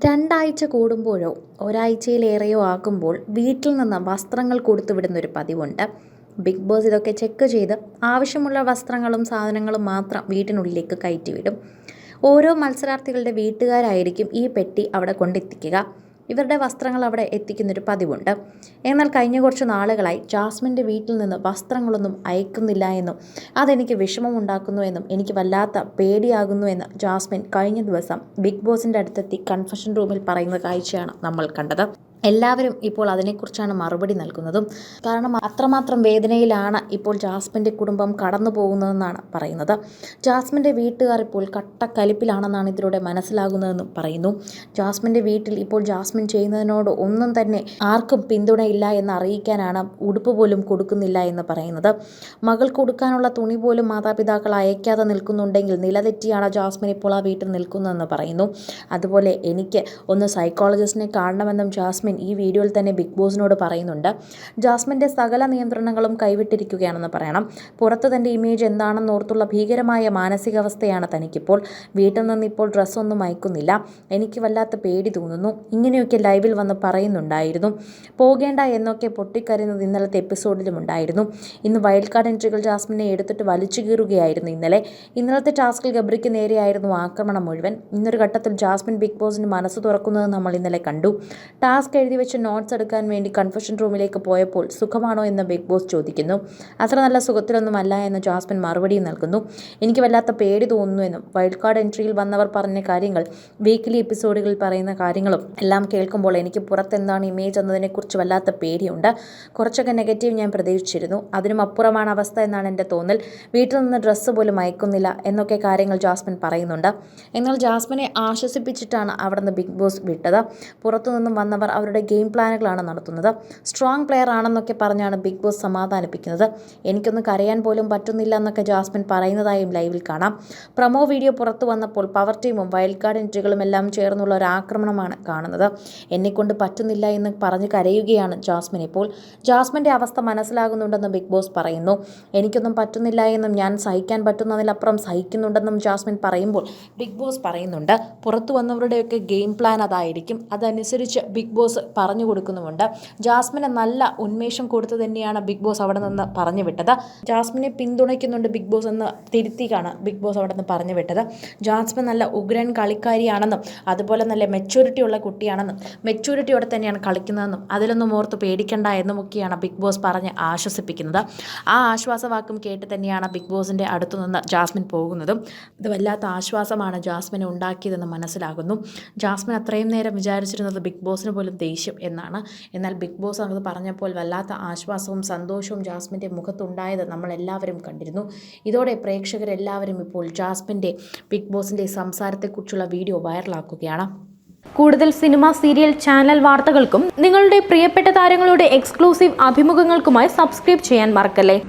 രണ്ടാഴ്ച കൂടുമ്പോഴോ ഒരാഴ്ചയിലേറെയോ ആകുമ്പോൾ വീട്ടിൽ നിന്ന് വസ്ത്രങ്ങൾ കൊടുത്തു വിടുന്നൊരു പതിവുണ്ട്. ബിഗ് ബോസ് ഇതൊക്കെ ചെക്ക് ചെയ്ത് ആവശ്യമുള്ള വസ്ത്രങ്ങളും സാധനങ്ങളും മാത്രം വീട്ടിനുള്ളിലേക്ക് കയറ്റിവിടും. ഓരോ മത്സരാർത്ഥികളുടെ വീട്ടുകാരായിരിക്കും ഈ പെട്ടി അവിടെ കൊണ്ടെത്തിക്കുക. ഇവരുടെ വസ്ത്രങ്ങൾ അവിടെ എത്തിക്കുന്നൊരു പതിവുണ്ട്. എന്നാൽ കഴിഞ്ഞ കുറച്ച് നാളുകളായി ജാസ്മിന്റെ വീട്ടിൽ നിന്ന് വസ്ത്രങ്ങളൊന്നും അയക്കുന്നില്ല എന്നും അതെനിക്ക് വിഷമമുണ്ടാക്കുന്നു എന്നും എനിക്ക് വല്ലാത്ത പേടിയാകുന്നു എന്ന് ജാസ്മിൻ കഴിഞ്ഞ ദിവസം ബിഗ് ബോസിന്റെ അടുത്തെത്തി കൺഫഷൻ റൂമിൽ പറയുന്ന കാഴ്ചയാണ് നമ്മൾ കണ്ടത്. എല്ലാവരും ഇപ്പോൾ അതിനെക്കുറിച്ചാണ് മറുപടി നൽകുന്നതും കാരണം അത്രമാത്രം വേദനയിലാണ് ഇപ്പോൾ ജാസ്മിന്റെ കുടുംബം കടന്നു പോകുന്നതെന്നാണ് പറയുന്നത്. ജാസ്മിന്റെ വീട്ടുകാർ ഇപ്പോൾ കട്ടക്കലിപ്പിലാണെന്നാണ് ഇതിലൂടെ മനസ്സിലാകുന്നതെന്നും പറയുന്നു. ജാസ്മിന്റെ വീട്ടിൽ ഇപ്പോൾ ജാസ്മിൻ ചെയ്യുന്നതിനോട് ഒന്നും തന്നെ ആർക്കും പിന്തുണയില്ല എന്ന് അറിയിക്കാനാണ് ഉടുപ്പ് പോലും കൊടുക്കുന്നില്ല എന്ന് പറയുന്നത്. മകൾ കൊടുക്കാനുള്ള തുണി പോലും മാതാപിതാക്കൾ അയക്കാതെ നിൽക്കുന്നുണ്ടെങ്കിൽ നിലതെറ്റിയാണ് ജാസ്മിൻ ഇപ്പോൾ ആ വീട്ടിൽ നിൽക്കുന്നതെന്ന് പറയുന്നു. അതുപോലെ എനിക്ക് ഒന്ന് സൈക്കോളജിസ്റ്റിനെ കാണണമെന്നും ജാസ്മിൻ ഈ വീഡിയോയിൽ തന്നെ ബിഗ് ബോസിനോട് പറയുന്നുണ്ട്. ജാസ്മിന്റെ സകല നിയന്ത്രണങ്ങളും കൈവിട്ടിരിക്കുകയാണെന്ന് പറയണം. പുറത്ത് തന്റെ ഇമേജ് എന്താണെന്ന് ഓർത്തുള്ള ഭീകരമായ മാനസികാവസ്ഥയാണ് തനിക്കിപ്പോൾ. വീട്ടിൽ നിന്ന് ഇപ്പോൾ ഡ്രസ്സൊന്നും അയക്കുന്നില്ല. എനിക്ക് വല്ലാത്ത പേടി തോന്നുന്നു. ഇങ്ങനെയൊക്കെ ലൈവിൽ വന്ന് പറയുന്നുണ്ടായിരുന്നു. പോകേണ്ട എന്നൊക്കെ പൊട്ടിക്കരയുന്നത് ഇന്നലത്തെ എപ്പിസോഡിലും ഉണ്ടായിരുന്നു. ഇന്ന് വൈൽഡ് കാർഡ് എൻട്രികൾ ജാസ്മിനെ എടുത്തിട്ട് വലിച്ചു കീറുകയായിരുന്നു ഇന്നലെ. ഇന്നലത്തെ ടാസ്കിൽ ഗബ്രിക്ക് നേരെയായിരുന്നു ആക്രമണം മുഴുവൻ. ഇന്നൊരു ഘട്ടത്തിൽ ജാസ്മിൻ ബിഗ് ബോസിന് മനസ്സ് തുറക്കുന്നത് നമ്മൾ ഇന്നലെ കണ്ടു. ടാസ്ക് എഴുതി വെച്ച് നോട്ട്സ് എടുക്കാൻ വേണ്ടി കൺഫഷൻ റൂമിലേക്ക് പോയപ്പോൾ സുഖമാണോ എന്ന് ബിഗ് ബോസ് ചോദിക്കുന്നു. അത്ര നല്ല സുഖത്തിലൊന്നും അല്ല എന്ന് ജാസ്മിൻ മറുപടി നൽകുന്നു. എനിക്ക് വല്ലാത്ത പേടി തോന്നുന്നു എന്നും വൈൽഡ് കാർഡ് എൻട്രിയിൽ വന്നവർ പറഞ്ഞ കാര്യങ്ങൾ വീക്കിലി എപ്പിസോഡുകളിൽ പറയുന്ന കാര്യങ്ങളും എല്ലാം കേൾക്കുമ്പോൾ എനിക്ക് പുറത്തെന്താണ് ഇമേജ് എന്നതിനെക്കുറിച്ച് വല്ലാത്ത പേടിയുണ്ട്. കുറച്ചൊക്കെ നെഗറ്റീവ് ഞാൻ പ്രതീക്ഷിച്ചിരുന്നു. അതിനും അപ്പുറമാണ് അവസ്ഥ എന്നാണ് എന്റെ തോന്നൽ. വീട്ടിൽ നിന്ന് ഡ്രസ്സ് പോലും അയക്കുന്നില്ല എന്നൊക്കെ കാര്യങ്ങൾ ജാസ്മിൻ പറയുന്നുണ്ട്. എന്നാൽ ജാസ്മിനെ ആശ്വസിപ്പിച്ചിട്ടാണ് അവിടെ നിന്ന് ബിഗ് ബോസ് വിട്ടത്. പുറത്തുനിന്നും വന്നവർ അവരുടെ ഗെയിം പ്ലാനുകളാണ് നടത്തുന്നത്. സ്ട്രോങ് പ്ലെയർ ആണെന്നൊക്കെ പറഞ്ഞാണ് ബിഗ് ബോസ് സമാധാനിപ്പിക്കുന്നത്. എനിക്കൊന്ന് കരയാൻ പോലും പറ്റുന്നില്ല എന്നൊക്കെ ജാസ്മിൻ പറയുന്നതായും ലൈവിൽ കാണാം. പ്രൊമോ വീഡിയോ പുറത്തു വന്നപ്പോൾ പവർ ടീമും വൈൽഡ് കാർഡ് എൻട്രികളും എല്ലാം ചേർന്നുള്ള ഒരു ആക്രമണമാണ് കാണുന്നത്. എന്നെക്കൊണ്ട് പറ്റുന്നില്ല എന്ന് പറഞ്ഞ് കരയുകയാണ് ജാസ്മിൻ ഇപ്പോൾ. ജാസ്മിന്റെ അവസ്ഥ മനസ്സിലാകുന്നുണ്ടെന്ന് ബിഗ് ബോസ് പറയുന്നു. എനിക്കൊന്നും പറ്റുന്നില്ല എന്നും ഞാൻ സഹിക്കാൻ പറ്റുന്നതിലപ്പുറം സഹിക്കുന്നുണ്ടെന്നും ജാസ്മിൻ പറയുമ്പോൾ ബിഗ് ബോസ് പറയുന്നുണ്ട്. പുറത്തു വന്നവരുടെയൊക്കെ ഗെയിം പ്ലാൻ അതായിരിക്കും. അതനുസരിച്ച് ബിഗ് ബോസ് പറഞ്ഞു കൊടുക്കുന്നുമുണ്ട്. ജാസ്മിനെ നല്ല ഉന്മേഷം കൊടുത്തു തന്നെയാണ് ബിഗ് ബോസ് അവിടെ നിന്ന് പറഞ്ഞു വിട്ടത്. ജാസ്മിനെ പിന്തുണയ്ക്കുന്നുണ്ട് ബിഗ് ബോസ് എന്ന് തിരുത്തിക്കാണ് ബിഗ് ബോസ് അവിടെ നിന്ന് പറഞ്ഞു വിട്ടത്. ജാസ്മിൻ നല്ല ഉഗ്രൻ കളിക്കാരിയാണെന്നും അതുപോലെ നല്ല മെച്യൂരിറ്റി ഉള്ള കുട്ടിയാണെന്നും മെച്യൂരിറ്റിയോടെ തന്നെയാണ് കളിക്കുന്നതെന്നും അതിലൊന്നും ഓർത്ത് പേടിക്കണ്ട എന്നുമൊക്കെയാണ് ബിഗ് ബോസ് പറഞ്ഞ് ആശ്വസിപ്പിക്കുന്നത്. ആ ആശ്വാസവാക്കും കേട്ട് തന്നെയാണ് ബിഗ് ബോസിന്റെ അടുത്തു നിന്ന് ജാസ്മിൻ പോകുന്നതും. ഇത് വല്ലാത്ത ആശ്വാസമാണ് ജാസ്മിനെ ഉണ്ടാക്കിയതെന്ന് മനസ്സിലാകുന്നു. ജാസ്മിൻ അത്രയും നേരം വിചാരിച്ചിരുന്നത് ബിഗ് ബോസിന് പോലും ദേഷ്യം എന്നാണ്. എന്നാൽ ബിഗ് ബോസ് അത് പറഞ്ഞപ്പോൾ വല്ലാത്ത ആശ്വാസവും സന്തോഷവും ജാസ്മിന്റെ മുഖത്തുണ്ടായത് നമ്മളെല്ലാവരും കണ്ടിരുന്നു. ഇതോടെ പ്രേക്ഷകരെല്ലാവരും ഇപ്പോൾ ജാസ്മിന്റെ ബിഗ് ബോസിന്റെ സംസാരത്തെക്കുറിച്ചുള്ള വീഡിയോ വൈറലാക്കുകയാണ്. കൂടുതൽ സിനിമ സീരിയൽ ചാനൽ വാർത്തകൾക്കും നിങ്ങളുടെ പ്രിയപ്പെട്ട താരങ്ങളുടെ എക്സ്ക്ലൂസീവ് അഭിമുഖങ്ങൾക്കുമായി സബ്സ്ക്രൈബ് ചെയ്യാൻ മറക്കല്ലേ?